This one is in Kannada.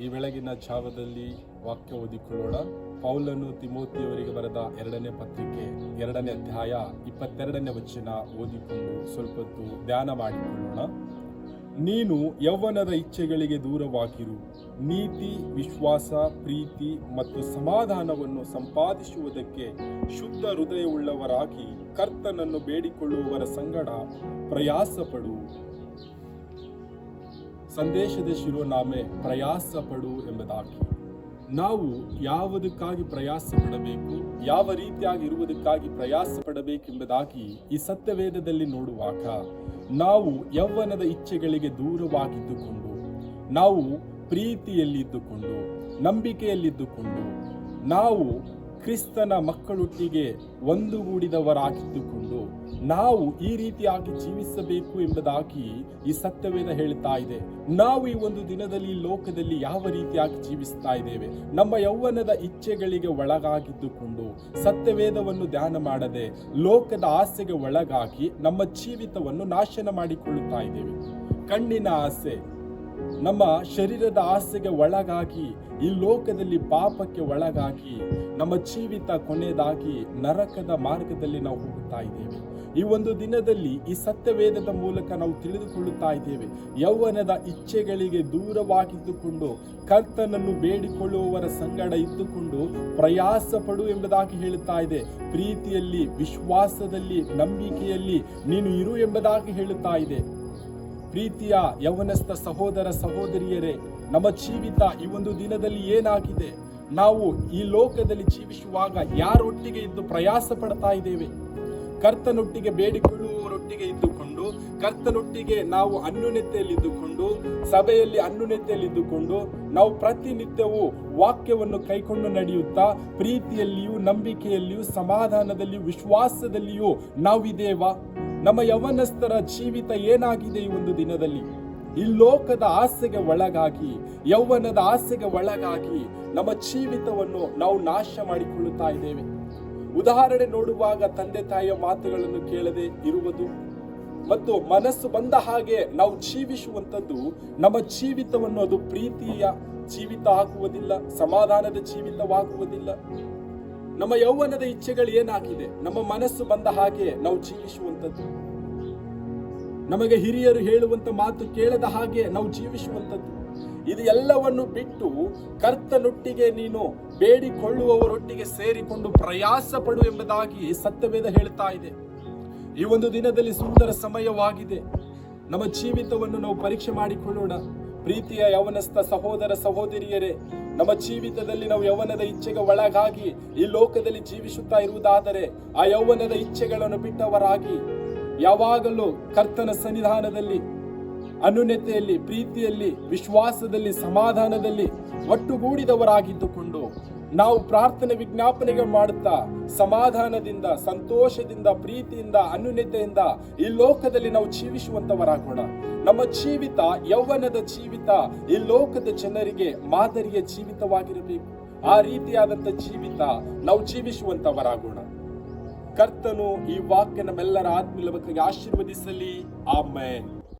ಈ ಬೆಳಗಿನ ಜಾವದಲ್ಲಿ ವಾಕ್ಯ ಓದಿಕೊಳ್ಳೋಣ. ಪೌಲನು ತಿಮೋತಿಯವರಿಗೆ ಬರೆದ ಎರಡನೇ ಪತ್ರಿಕೆ ಎರಡನೇ ಅಧ್ಯಾಯ ಇಪ್ಪತ್ತೆರಡನೇ ವಚನ ಓದಿಕೊಂಡು ಸ್ವಲ್ಪ ಹೊತ್ತು ಧ್ಯಾನ ಮಾಡಿಕೊಳ್ಳೋಣ. ನೀನು ಯೌವನದ ಇಚ್ಛೆಗಳಿಗೆ ದೂರವಾಗಿರು. ನೀತಿ, ವಿಶ್ವಾಸ, ಪ್ರೀತಿ ಮತ್ತು ಸಮಾಧಾನವನ್ನು ಸಂಪಾದಿಸುವುದಕ್ಕೆ ಶುದ್ಧ ಹೃದಯವುಳ್ಳವರಾಗಿ ಕರ್ತನನ್ನು ಬೇಡಿಕೊಳ್ಳುವವರ ಸಂಗಡ ಪ್ರಯಾಸಪಡು. ಸಂದೇಶದ ಶಿರೋನಾಮೆ ಪ್ರಯಾಸ ಪಡು ಎಂಬುದಾಗಿ. ನಾವು ಯಾವುದಕ್ಕಾಗಿ ಪ್ರಯಾಸ ಪಡಬೇಕು ಯಾವ ರೀತಿಯಾಗಿ ಇರುವುದಕ್ಕಾಗಿ ಪ್ರಯಾಸ ಪಡಬೇಕೆಂಬುದಾಗಿ ಈ ಸತ್ಯವೇದದಲ್ಲಿ ನೋಡುವಾಗ, ನಾವು ಯೌವನದ ಇಚ್ಛೆಗಳಿಗೆ ದೂರವಾಗಿದ್ದುಕೊಂಡು, ನಾವು ಪ್ರೀತಿಯಲ್ಲಿದ್ದುಕೊಂಡು, ನಂಬಿಕೆಯಲ್ಲಿದ್ದುಕೊಂಡು, ನಾವು ಕ್ರಿಸ್ತನ ಮಕ್ಕಳೊಟ್ಟಿಗೆ ಒಂದುಗೂಡಿದವರಾಗಿದ್ದುಕೊಂಡು ನಾವು ಈ ರೀತಿಯಾಗಿ ಜೀವಿಸಬೇಕು ಎಂಬುದಾಗಿ ಈ ಸತ್ಯವೇದ ಹೇಳ್ತಾ ಇದೆ. ನಾವು ಈ ಒಂದು ದಿನದಲ್ಲಿ ಲೋಕದಲ್ಲಿ ಯಾವ ರೀತಿಯಾಗಿ ಜೀವಿಸ್ತಾ ಇದ್ದೇವೆ? ನಮ್ಮ ಯೌವನದ ಇಚ್ಛೆಗಳಿಗೆ ಒಳಗಾಗಿದ್ದುಕೊಂಡು ಸತ್ಯವೇದವನ್ನು ಧ್ಯಾನ ಮಾಡದೆ ಲೋಕದ ಆಸೆಗೆ ಒಳಗಾಗಿ ನಮ್ಮ ಜೀವಿತವನ್ನು ನಾಶನ ಮಾಡಿಕೊಳ್ಳುತ್ತಾ ಇದ್ದೇವೆ. ಕಣ್ಣಿನ ಆಸೆ ನಮ್ಮ ಶರೀರದ ಆಸೆಗೆ ಒಳಗಾಗಿ, ಈ ಲೋಕದಲ್ಲಿ ಪಾಪಕ್ಕೆ ಒಳಗಾಗಿ, ನಮ್ಮ ಜೀವಿತ ಕೊನೆಯದಾಗಿ ನರಕದ ಮಾರ್ಗದಲ್ಲಿ ನಾವು ಹೋಗುತ್ತಾ ಇದ್ದೇವೆ. ಈ ಒಂದು ದಿನದಲ್ಲಿ ಈ ಸತ್ಯವೇದದ ಮೂಲಕ ನಾವು ತಿಳಿದುಕೊಳ್ಳುತ್ತಾ ಇದ್ದೇವೆ. ಯೌವನದ ಇಚ್ಛೆಗಳಿಗೆ ದೂರವಾಗಿದ್ದುಕೊಂಡು, ಕರ್ತನನ್ನು ಬೇಡಿಕೊಳ್ಳುವವರ ಸಂಗಡ ಇದ್ದುಕೊಂಡು ಪ್ರಯಾಸ ಪಡು ಎಂಬುದಾಗಿ ಹೇಳುತ್ತಾ ಇದೆ. ಪ್ರೀತಿಯಲ್ಲಿ, ವಿಶ್ವಾಸದಲ್ಲಿ, ನಂಬಿಕೆಯಲ್ಲಿ ನೀನು ಇರು ಎಂಬುದಾಗಿ ಹೇಳುತ್ತಾ ಇದೆ. ಪ್ರೀತಿಯ ಯೌವನಸ್ಥ ಸಹೋದರ ಸಹೋದರಿಯರೇ, ನಮ್ಮ ಜೀವಿತ ಈ ಒಂದು ದಿನದಲ್ಲಿ ಏನಾಗಿದೆ? ನಾವು ಈ ಲೋಕದಲ್ಲಿ ಜೀವಿಸುವಾಗ ಯಾರೊಟ್ಟಿಗೆ ಇದ್ದು ಪ್ರಯಾಸ ಪಡ್ತಾ ಇದ್ದೇವೆ? ಕರ್ತನೊಟ್ಟಿಗೆ ಬೇಡಿಕೊಳ್ಳುವವರೊಟ್ಟಿಗೆ ಇದ್ದುಕೊಂಡು, ಕರ್ತನೊಟ್ಟಿಗೆ ನಾವು ಅನ್ಯೂನ್ಯತೆಯಲ್ಲಿ ಇದ್ದುಕೊಂಡು, ಸಭೆಯಲ್ಲಿ ಅನ್ಯೂನ್ಯತೆಯಲ್ಲಿ ಇದ್ದುಕೊಂಡು, ನಾವು ಪ್ರತಿನಿತ್ಯವೂ ವಾಕ್ಯವನ್ನು ಕೈಕೊಂಡು ನಡೆಯುತ್ತಾ, ಪ್ರೀತಿಯಲ್ಲಿಯೂ ನಂಬಿಕೆಯಲ್ಲಿಯೂ, ಸಮಾಧಾನದಲ್ಲಿಯೂ, ವಿಶ್ವಾಸದಲ್ಲಿಯೂ ನಾವಿದ್ದೇವಾ? ನಮ್ಮ ಯವನಸ್ಥರ ಜೀವಿತ ಏನಾಗಿದೆ ಈ ಒಂದು ದಿನದಲ್ಲಿ? ಈ ಲೋಕದ ಆಸೆಗೆ ಒಳಗಾಗಿ, ಯೌವನದ ಆಸೆಗೆ ಒಳಗಾಗಿ ನಮ್ಮ ಜೀವಿತವನ್ನು ನಾವು ನಾಶ ಮಾಡಿಕೊಳ್ಳುತ್ತಾ ಇದ್ದೇವೆ. ಉದಾಹರಣೆ ನೋಡುವಾಗ ತಂದೆ ತಾಯಿಯ ಮಾತುಗಳನ್ನು ಕೇಳದೆ ಇರುವುದು ಮತ್ತು ಮನಸ್ಸು ಬಂದ ಹಾಗೆ ನಾವು ಜೀವಿಸುವಂಥದ್ದು ನಮ್ಮ ಜೀವಿತವನ್ನು ಅದು ಪ್ರೀತಿಯ ಜೀವಿತ ಆಗುವುದಿಲ್ಲ, ಸಮಾಧಾನದ ಜೀವಿತವಾಗುವುದಿಲ್ಲ. ನಮ್ಮ ಯೌವನದ ಇಚ್ಛೆಗಳು ಏನಾಗಿದೆ? ನಮ್ಮ ಮನಸ್ಸು ಬಂದ ಹಾಗೆ ನಾವು ಜೀವಿಸುವಂಥದ್ದು. ನಮಗೆ ಹಿರಿಯರು ಹೇಳುವಂತ ಮಾತು ಕೇಳದ ಹಾಗೆ ನಾವು ಜೀವಿಸುವಂಥದ್ದು. ಇದು ಎಲ್ಲವನ್ನು ಬಿಟ್ಟು ಕರ್ತನೊಟ್ಟಿಗೆ ನೀನು ಬೇಡಿಕೊಳ್ಳುವವರೊಟ್ಟಿಗೆ ಸೇರಿಕೊಂಡು ಪ್ರಯಾಸ ಪಡು ಎಂಬುದಾಗಿ ಸತ್ಯವೇದ ಹೇಳ್ತಾ ಇದೆ. ಈ ಒಂದು ದಿನದಲ್ಲಿ ಸುಂದರ ಸಮಯವಾಗಿದೆ. ನಮ್ಮ ಜೀವಿತವನ್ನು ನಾವು ಪರೀಕ್ಷೆ ಮಾಡಿಕೊಳ್ಳೋಣ. ಪ್ರೀತಿಯ ಯವನಸ್ಥ ಸಹೋದರ ಸಹೋದರಿಯರೇ, ನಮ್ಮ ಜೀವಿತದಲ್ಲಿ ನಾವು ಯೌವನದ ಇಚ್ಛೆಗೆ ಒಳಗಾಗಿ ಈ ಲೋಕದಲ್ಲಿ ಜೀವಿಸುತ್ತಾ ಇರುವುದಾದರೆ ಆ ಯೌವನದ ಇಚ್ಛೆಗಳನ್ನು ಬಿಟ್ಟವರಾಗಿ ಯಾವಾಗಲೂ ಕರ್ತನ ಸನ್ನಿಧಾನದಲ್ಲಿ ಅನುನ್ಯತೆಯಲ್ಲಿ ಪ್ರೀತಿಯಲ್ಲಿ, ವಿಶ್ವಾಸದಲ್ಲಿ, ಸಮಾಧಾನದಲ್ಲಿ ಒಟ್ಟುಗೂಡಿದವರಾಗಿದ್ದುಕೊಂಡು ನಾವು ಪ್ರಾರ್ಥನೆ ವಿಜ್ಞಾಪನೆಗೆ ಮಾಡುತ್ತಾ ಸಮಾಧಾನದಿಂದ, ಸಂತೋಷದಿಂದ, ಪ್ರೀತಿಯಿಂದ, ಅನ್ಯೂನ್ಯತೆಯಿಂದ ಈ ಲೋಕದಲ್ಲಿ ನಾವು ಜೀವಿಸುವಂತವರಾಗೋಣ ನಮ್ಮ ಜೀವಿತ, ಯೌವನದ ಜೀವಿತ, ಈ ಲೋಕದ ಜನರಿಗೆ ಮಾದರಿಯ ಜೀವಿತವಾಗಿರಬೇಕು. ಆ ರೀತಿಯಾದಂಥ ಜೀವಿತ ನಾವು ಜೀವಿಸುವಂತವರಾಗೋಣ ಕರ್ತನು ಈ ವಾಕ್ಯ ನಮ್ಮೆಲ್ಲರ ಆತ್ಮೀಯ ಬಗ್ಗೆಗೆ ಆಶೀರ್ವದಿಸಲಿ. ಆಮೇನ್.